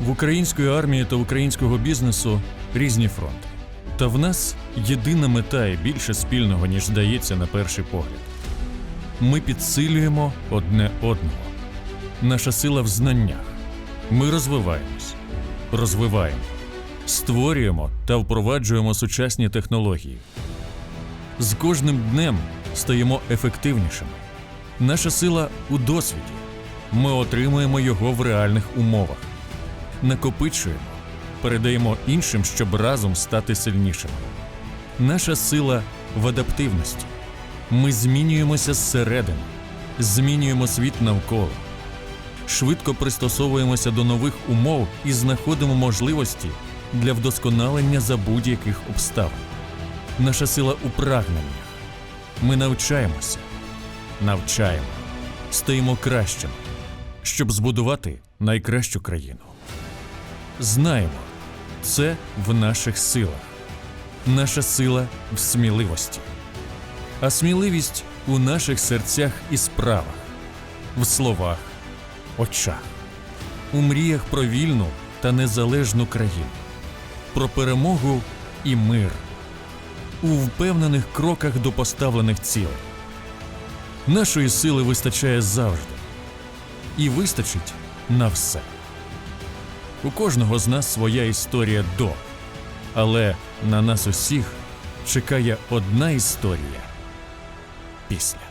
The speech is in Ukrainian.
В української армії та українського бізнесу різні фронти. Та в нас єдина мета і більше спільного, ніж здається на перший погляд. Ми підсилюємо одне одного. Наша сила в знаннях. Ми розвиваємось, розвиваємо, створюємо та впроваджуємо сучасні технології. З кожним днем стаємо ефективнішими. Наша сила у досвіді. Ми отримуємо його в реальних умовах. Накопичуємо, передаємо іншим, щоб разом стати сильнішими. Наша сила в адаптивності. Ми змінюємося зсередини, змінюємо світ навколо, швидко пристосовуємося до нових умов і знаходимо можливості для вдосконалення за будь-яких обставин. Наша сила у прагненнях. Ми навчаємося, навчаємо, стаємо кращими, щоб збудувати найкращу країну. Знаємо, це в наших силах. Наша сила в сміливості. А сміливість у наших серцях і справах, в словах, очах, у мріях про вільну та незалежну країну, про перемогу і мир, у впевнених кроках до поставлених цілей. Нашої сили вистачає завжди, і вистачить на все. У кожного з нас своя історія до, але на нас усіх чекає одна історія після.